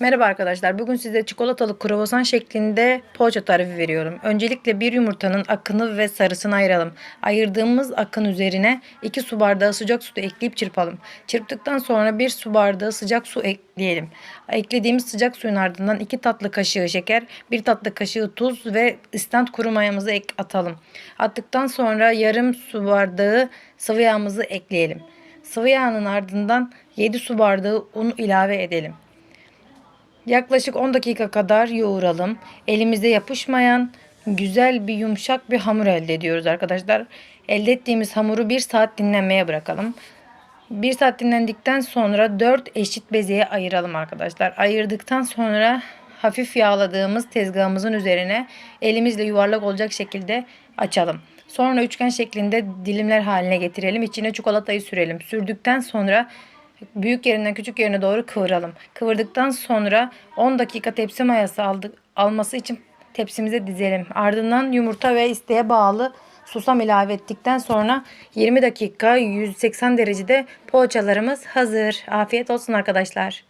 Merhaba arkadaşlar. Bugün size çikolatalı kruvasan şeklinde poğaça tarifi veriyorum. Öncelikle bir yumurtanın akını ve sarısını ayıralım. Ayırdığımız akın üzerine 2 su bardağı sıcak su ekleyip çırpalım. Çırptıktan sonra 1 su bardağı sıcak su ekleyelim. Eklediğimiz sıcak suyun ardından 2 tatlı kaşığı şeker, 1 tatlı kaşığı tuz ve istant kuru mayamızı ek atalım. Attıktan sonra yarım su bardağı sıvı yağımızı ekleyelim. Sıvı yağının ardından 7 su bardağı un ilave edelim. Yaklaşık 10 dakika kadar yoğuralım. Elimizde yapışmayan güzel bir yumuşak bir hamur elde ediyoruz arkadaşlar. Elde ettiğimiz hamuru 1 saat dinlenmeye bırakalım. 1 saat dinlendikten sonra 4 eşit bezeye ayıralım arkadaşlar. Ayırdıktan sonra hafif yağladığımız tezgahımızın üzerine elimizle yuvarlak olacak şekilde açalım. Sonra üçgen şeklinde dilimler haline getirelim. İçine çikolatayı sürelim. Sürdükten sonra büyük yerinden küçük yerine doğru kıvıralım. Kıvırdıktan sonra 10 dakika tepsi mayası aldık, alması için tepsimize dizelim. Ardından yumurta ve isteğe bağlı susam ilave ettikten sonra 20 dakika 180 derecede poğaçalarımız hazır. Afiyet olsun arkadaşlar.